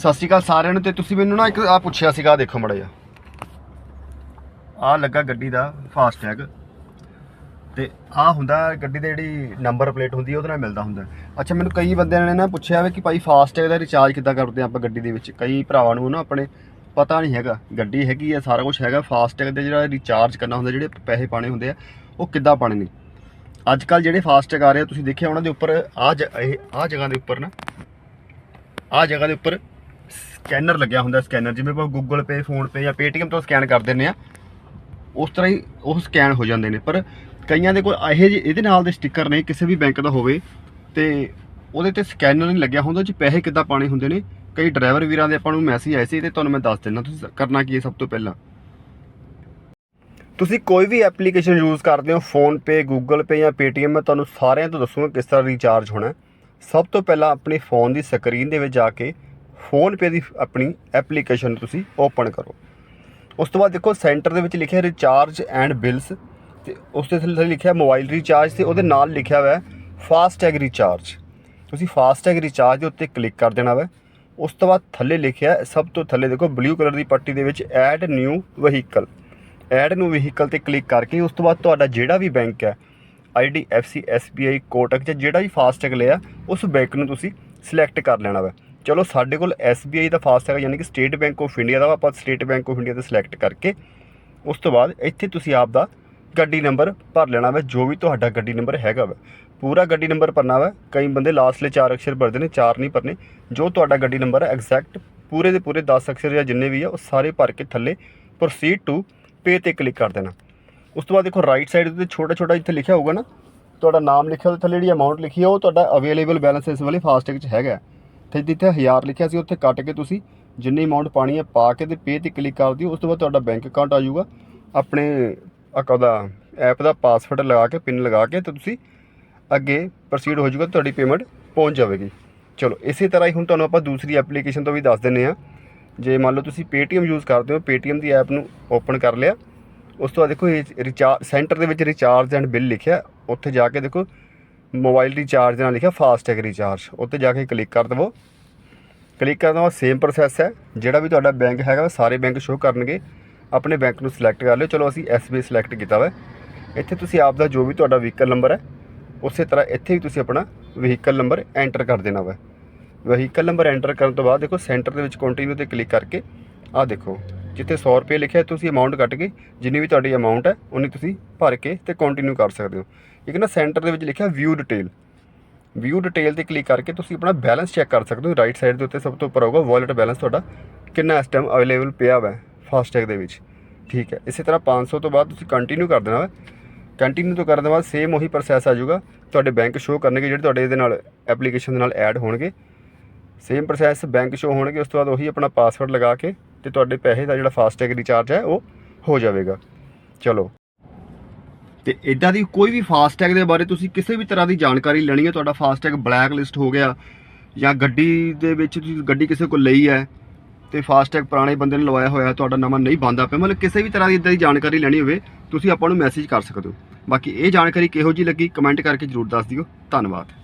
ਸਤਿ ਸ਼੍ਰੀ ਅਕਾਲ ਸਾਰਿਆਂ ਨੂੰ, ਤੇ ਤੁਸੀਂ ਮੈਨੂੰ ਨਾ ਇੱਕ ਆ ਪੁੱਛਿਆ ਸੀਗਾ, ਆਹ ਦੇਖੋ ਮੜਾ ਜਿਹਾ। ਆ ਲੱਗਾ ਗੱਡੀ ਦਾ ਫਾਸਟ ਟੈਗ। ਤੇ ਆ ਹੁੰਦਾ ਗੱਡੀ ਦੇ ਜਿਹੜੀ ਨੰਬਰ ਪਲੇਟ ਹੁੰਦੀ, ਉਹਦੇ ਨਾਲ ਮਿਲਦਾ ਹੁੰਦਾ। ਅੱਛਾ, ਮੈਨੂੰ ਕਈ ਬੰਦਿਆਂ ਨੇ ਨਾ ਪੁੱਛਿਆ ਵੀ ਕਿ ਭਾਈ ਫਾਸਟ ਟੈਗ ਦਾ ਰਿਚਾਰਜ ਕਿੱਦਾਂ ਕਰਦੇ ਆ ਆਪਾਂ ਗੱਡੀ ਦੇ ਵਿੱਚ? ਕਈ ਭਰਾਵਾਂ ਨੂੰ ਨਾ ਆਪਣੇ ਪਤਾ ਨਹੀਂ ਹੈਗਾ, ਗੱਡੀ ਹੈਗੀ ਆ, ਸਾਰਾ ਕੁਝ ਹੈਗਾ, ਫਾਸਟ ਟੈਗ ਦੇ ਜਿਹੜਾ ਰਿਚਾਰਜ ਕਰਨਾ ਹੁੰਦਾ, ਜਿਹੜੇ ਪੈਸੇ ਪਾਣੇ ਹੁੰਦੇ ਆ, ਉਹ ਕਿੱਦਾਂ ਪਾਣੇ ਨੇ? ਅੱਜ ਕੱਲ ਜਿਹੜੇ ਫਾਸਟ ਟੈਗ ਆ ਰਹੇ ਆ, ਤੁਸੀਂ ਦੇਖਿਆ ਉਹਨਾਂ ਦੇ ਉੱਪਰ ਆ ਇਹ ਆ ਜਗ੍ਹਾ ਦੇ ਉੱਪਰ ਨਾ ਆ ਜਗ੍ਹਾ ਦੇ ਉੱਪਰ ਸਕੈਨਰ ਲੱਗਿਆ ਹੁੰਦਾ ਸਕੈਨਰ, ਜਿਵੇਂ ਆਪਾਂ ਗੂਗਲ ਪੇ ਫੋਨ ਪੇ ਜਾਂ ਪੇਟੀਐਮ ਤੋਂ ਸਕੈਨ ਕਰ ਦਿੰਦੇ ਆ ਉਸ ਤਰ੍ਹਾਂ ਹੀ ਉਹ ਸਕੈਨ ਹੋ ਜਾਂਦੇ ਨੇ। ਪਰ ਕਈਆਂ ਦੇ ਕੋਲ ਇਹੋ ਜਿਹੇ, ਇਹਦੇ ਨਾਲ ਦੇ ਸਟicker ਨੇ, ਕਿਸੇ ਵੀ ਬੈਂਕ ਦਾ ਹੋਵੇ, ਤੇ ਉਹਦੇ ਤੇ ਸਕੈਨਰ ਨਹੀਂ ਲੱਗਿਆ ਹੁੰਦਾ ਉਹ 'ਚ ਪੈਸੇ ਕਿੱਦਾਂ ਪਾਣੇ ਹੁੰਦੇ ਨੇ। ਕਈ ਡਰਾਈਵਰ ਵੀਰਾਂ ਦੇ ਆਪਾਂ ਨੂੰ ਮੈਸੇਜ ਆਏ ਸੀ, ਤੇ ਤੁਹਾਨੂੰ ਮੈਂ ਦੱਸ ਦਿੰਦਾ, ਤੁਸੀਂ ਕਰਨਾ ਕੀ ਹੈ ਸਭ ਤੋਂ ਪਹਿਲਾਂ। ਤੁਸੀਂ ਕੋਈ ਵੀ ਐਪਲੀਕੇਸ਼ਨ ਯੂਜ਼ ਕਰਦੇ ਹੋ ਫੋਨ ਪੇ ਗੂਗਲ ਪੇ ਜਾਂ ਪੇਟੀਐਮ ਮੈਂ ਤੁਹਾਨੂੰ ਸਾਰਿਆਂ ਤੋਂ ਦੱਸੂਗਾ ਕਿਸ ਤਰ੍ਹਾਂ ਰੀਚਾਰਜ ਹੋਣਾ ਸਭ ਤੋਂ ਪਹਿਲਾਂ ਆਪਣੇ ਫੋਨ ਦੀ ਸਕਰੀਨ ਦੇ ਵਿੱਚ ਜਾ ਕੇ ਫੋਨ ਪੇ ਦੀ ਆਪਣੀ ਐਪਲੀਕੇਸ਼ਨ ਤੁਸੀਂ ਓਪਨ ਕਰੋ। ਉਸ ਤੋਂ ਬਾਅਦ ਦੇਖੋ, ਸੈਂਟਰ ਦੇ ਵਿੱਚ ਲਿਖਿਆ ਰਿਚਾਰਜ ਐਂਡ ਬਿਲਸ ਤੇ ਉਸ ਦੇ ਥੱਲੇ ਲਿਖਿਆ ਮੋਬਾਈਲ ਰੀਚਾਰਜ ਤੇ ਉਹਦੇ ਨਾਲ ਲਿਖਿਆ ਹੋਇਆ ਫਾਸਟੈਗ ਰਿਚਾਰਜ ਤੁਸੀਂ ਫਾਸਟੈਗ ਰਿਚਾਰਜ ਦੇ ਉੱਤੇ ਕਲਿੱਕ ਕਰ ਦੇਣਾ ਵਾ। ਉਸ ਤੋਂ ਬਾਅਦ ਥੱਲੇ ਲਿਖਿਆ ਸਭ ਤੋਂ ਥੱਲੇ ਦੇਖੋ ਬਲੂ ਕਲਰ ਦੀ ਪੱਟੀ ਦੇ ਵਿੱਚ add new vehicle add new vehicle ਤੇ ਕਲਿੱਕ ਕਰਕੇ ਉਸ ਤੋਂ ਬਾਅਦ ਤੁਹਾਡਾ ਜਿਹੜਾ ਵੀ ਬੈਂਕ ਹੈ IDFC SBI ਕੋਟਕ ਜਾਂ ਜਿਹੜਾ ਵੀ ਫਾਸਟੈਗ ਲਿਆ, ਉਸ ਬੈਂਕ ਨੂੰ ਤੁਸੀਂ ਸਿਲੈਕਟ ਕਰ ਲੈਣਾ ਵਾ। ਚਲੋ ਸਾਡੇ ਕੋਲ SBI ਦਾ ਫਾਸਟੈਗ ਯਾਨੀ ਕਿ ਸਟੇਟ ਬੈਂਕ ਆਫ ਇੰਡੀਆ ਦਾ ਵਾ, ਆਪਾਂ ਸਟੇਟ ਬੈਂਕ ਆਫ ਇੰਡੀਆ ਤੇ ਸਿਲੈਕਟ ਕਰਕੇ ਉਸ ਤੋਂ ਬਾਅਦ ਇੱਥੇ ਤੁਸੀਂ ਆਪ ਦਾ ਗੱਡੀ ਨੰਬਰ ਭਰ ਲੈਣਾ ਵਾ ਜੋ ਵੀ ਤੁਹਾਡਾ ਗੱਡੀ ਨੰਬਰ ਹੈਗਾ ਵਾ। ਪੂਰਾ ਗੱਡੀ ਨੰਬਰ ਭਰਨਾ ਵਾ ਕਈ ਬੰਦੇ ਲਾਸਟਲੇ ਚਾਰ ਅਕਸ਼ਰ ਭਰਦੇ ਨੇ ਚਾਰ ਨਹੀਂ ਭਰਨੇ। ਜੋ ਤੁਹਾਡਾ ਗੱਡੀ ਨੰਬਰ ਹੈ ਐਗਜ਼ੈਕਟ ਪੂਰੇ ਦੇ ਪੂਰੇ 10 ਅਕਸ਼ਰ ਜਾਂ ਜਿੰਨੇ ਵੀ ਆ ਉਹ ਸਾਰੇ ਭਰ ਕੇ ਥੱਲੇ ਪ੍ਰੋਸੀਡ ਟੂ ਪੇ ਤੇ ਕਲਿੱਕ ਕਰ ਦੇਣਾ। ਉਸ ਤੋਂ ਬਾਅਦ ਦੇਖੋ ਰਾਈਟ ਸਾਈਡ ਤੇ ਛੋਟਾ ਛੋਟਾ ਜਿੱਥੇ ਲਿਖਿਆ ਹੋਊਗਾ ਨਾ ਤੁਹਾਡਾ ਨਾਮ ਲਿਖਿਆ ਉਹਦੇ ਥੱਲੇ ਜਿਹੜੀ ਅਮਾਉਂਟ ਲਿਖੀ ਆ ਉਹ ਤੁਹਾਡਾ ਅਵੇਲੇਬਲ ਬੈਲੈਂਸ ਇਸ ਵੇਲੇ ਫਾਸਟੈਗ 'ਚ ਹੈਗਾ। ਤੇ ਜਿੱਥੇ 1000 ਲਿਖਿਆ ਸੀ, ਉੱਥੇ ਕੱਟ ਕੇ ਤੁਸੀਂ ਜਿੰਨੀ ਅਮਾਉਂਟ ਪਾਣੀ ਹੈ ਪਾ ਕੇ ਤੇ ਪੇ ਤੇ ਕਲਿੱਕ ਕਰ ਦਿਓ, ਉਸ ਤੋਂ ਬਾਅਦ ਤੁਹਾਡਾ ਬੈਂਕ ਅਕਾਊਂਟ ਆ ਜਾਊਗਾ। ਆਪਣੇ ਅਕਾਊਂਟ ਐਪ ਦਾ ਪਾਸਵਰਡ ਲਗਾ ਕੇ ਪਿਨ ਲਗਾ ਕੇ ਤੇ ਤੁਸੀਂ ਅੱਗੇ ਪ੍ਰੋਸੀਡ ਹੋ ਜਾਊਗਾ ਤੁਹਾਡੀ ਪੇਮੈਂਟ ਪਹੁੰਚ ਜਾਵੇਗੀ। ਚਲੋ, ਇਸੇ ਤਰ੍ਹਾਂ ਹੀ ਹੁਣ ਤੁਹਾਨੂੰ ਆਪਾਂ ਦੂਸਰੀ ਐਪਲੀਕੇਸ਼ਨ ਤੋਂ ਵੀ ਦੱਸ ਦਿੰਨੇ ਆ ਜੇ ਮੰਨ ਲਓ ਤੁਸੀਂ Paytm ਯੂਜ਼ ਕਰਦੇ ਹੋ, Paytm ਦੀ ਐਪ ਨੂੰ ਓਪਨ ਕਰ ਲਿਆ, ਉਸ ਤੋਂ ਬਾਅਦ ਦੇਖੋ ਇਹ ਰਿਚਾਰਜ ਸੈਂਟਰ ਦੇ ਵਿੱਚ ਰਿਚਾਰਜ ਐਂਡ ਬਿੱਲ ਲਿਖਿਆ, ਉੱਥੇ ਜਾ ਕੇ ਦੇਖੋ ਮੋਬਾਈਲ ਰਿਚਾਰਜ ਨਾਲ ਲਿਖਿਆ ਫਾਸਟੈਗ ਰਿਚਾਰਜ ਉੱਤੇ ਜਾ ਕੇ ਕਲਿੱਕ ਕਰ ਦੇਵੋ। ਕਲਿੱਕ ਕਰਨ ਤੋਂ ਬਾਅਦ ਸੇਮ ਪ੍ਰੋਸੈਸ ਹੈ। ਜਿਹੜਾ ਵੀ ਤੁਹਾਡਾ ਬੈਂਕ ਹੈਗਾ ਸਾਰੇ ਬੈਂਕ ਸ਼ੋ ਕਰਨਗੇ। ਆਪਣੇ ਬੈਂਕ ਨੂੰ ਸਿਲੈਕਟ ਕਰ ਲਿਓ। ਚਲੋ, ਅਸੀਂ SBI ਸਿਲੈਕਟ ਕੀਤਾ ਵਾ। ਇੱਥੇ ਤੁਸੀਂ ਆਪ ਦਾ ਜੋ ਵੀ ਤੁਹਾਡਾ ਵਹੀਕਲ ਨੰਬਰ ਹੈ, ਉਸੇ ਤਰ੍ਹਾਂ ਇੱਥੇ ਵੀ ਤੁਸੀਂ ਆਪਣਾ ਵਹੀਕਲ ਨੰਬਰ ਐਂਟਰ ਕਰ ਦੇਣਾ ਵਾ। ਵਹੀਕਲ ਨੰਬਰ ਐਂਟਰ ਕਰਨ ਤੋਂ ਬਾਅਦ ਦੇਖੋ ਸੈਂਟਰ ਦੇ ਵਿੱਚ ਕੰਟੀਨਿਊ ਤੇ ਕਲਿੱਕ ਕਰਕੇ, ਆਹ ਦੇਖੋ, ਜਿੱਥੇ 100 ਰੁਪਏ ਲਿਖਿਆ, ਤੁਸੀਂ ਅਮਾਉਂਟ ਕੱਟ ਕੇ, ਜਿੰਨੀ ਵੀ ਤੁਹਾਡੀ ਅਮਾਉਂਟ ਹੈ, ਉਨੀ ਤੁਸੀਂ ਭਰ ਕੇ ਤੇ ਕੰਟੀਨਿਊ ਕਰ ਸਕਦੇ ਹੋ। ਇੱਕ ਨਾ ਸੈਂਟਰ ਦੇ ਵਿੱਚ ਲਿਖਿਆ ਵਿਊ ਡਿਟੇਲ ਵਿਊ ਡਿਟੇਲ ਤੇ ਕਲਿੱਕ ਕਰਕੇ ਤੁਸੀਂ ਆਪਣਾ ਬੈਲੈਂਸ ਚੈੱਕ ਕਰ ਸਕਦੇ ਹੋ। ਰਾਈਟ ਸਾਈਡ ਦੇ ਉੱਤੇ ਸਭ ਤੋਂ ਉੱਪਰ ਆਊਗਾ ਵਾਲਟ ਬੈਲੈਂਸ ਤੁਹਾਡਾ ਕਿੰਨਾ ਇਸ ਟਾਈਮ ਅਵੇਲੇਬਲ ਪਿਆ ਵਾ ਫਾਸਟੈਗ ਦੇ ਵਿੱਚ। ਠੀਕ ਹੈ, ਇਸੇ ਤਰ੍ਹਾਂ 500 ਤੋਂ ਬਾਅਦ ਤੁਸੀਂ ਕੰਟੀਨਿਊ ਕਰ ਦੇਣਾ ਵਾ। ਕੰਟੀਨਿਊ ਤੋਂ ਕਰਨ ਦੇ ਬਾਅਦ ਸੇਮ ਉਹੀ ਪ੍ਰੋਸੈਸ ਆ ਜਾਊਗਾ। ਤੁਹਾਡੇ ਬੈਂਕ ਸ਼ੋ ਕਰਨਗੇ ਜਿਹੜੇ ਤੁਹਾਡੇ ਇਹਦੇ ਨਾਲ ਐਪਲੀਕੇਸ਼ਨ ਦੇ ਨਾਲ ਐਡ ਹੋਣਗੇ। ਸੇਮ ਪ੍ਰੋਸੈਸ ਬੈਂਕ ਸ਼ੋ ਹੋਣਗੇ, ਉਸ ਤੋਂ ਬਾਅਦ ਉਹੀ ਆਪਣਾ ਪਾਸਵਰਡ ਲਗਾ ਕੇ ਤੇ ਤੁਹਾਡੇ ਪੈਸੇ ਦਾ ਜਿਹੜਾ ਫਾਸਟੈਗ ਰਿਚਾਰਜ ਹੈ, ਉਹ ਹੋ ਜਾਵੇਗਾ। ਚਲੋ। ਤੇ ਇਦਾਂ ਦੀ ਕੋਈ ਵੀ ਫਾਸਟੈਗ ਦੇ ਬਾਰੇ ਤੁਸੀਂ ਕਿਸੇ ਵੀ ਤਰ੍ਹਾਂ ਦੀ ਜਾਣਕਾਰੀ ਲੈਣੀ ਹੈ, ਤੁਹਾਡਾ ਫਾਸਟੈਗ ਬਲੈਕ ਲਿਸਟ ਹੋ ਗਿਆ ਜਾਂ ਗੱਡੀ ਦੇ ਵਿੱਚ ਤੁਸੀਂ ਗੱਡੀ ਕਿਸੇ ਕੋਲ ਲਈ ਹੈ ਤੇ ਫਾਸਟੈਗ ਪੁਰਾਣੇ ਬੰਦੇ ਨੇ ਲਵਾਇਆ ਹੋਇਆ, ਤੁਹਾਡਾ ਨਵਾਂ ਨਹੀਂ ਬੰਦਾ ਪਿਆ, ਮਤਲਬ ਕਿਸੇ ਵੀ ਤਰ੍ਹਾਂ ਦੀ ਇਦਾਂ ਦੀ ਜਾਣਕਾਰੀ ਲੈਣੀ ਹੋਵੇ, ਤੁਸੀਂ ਆਪਾਂ ਨੂੰ ਮੈਸੇਜ ਕਰ ਸਕਦੇ ਹੋ। ਬਾਕੀ ਇਹ ਜਾਣਕਾਰੀ ਕਿਹੋ ਜੀ ਲੱਗੀ ਕਮੈਂਟ ਕਰਕੇ ਜਰੂਰ ਦੱਸ ਦਿਓ। ਧੰਨਵਾਦ।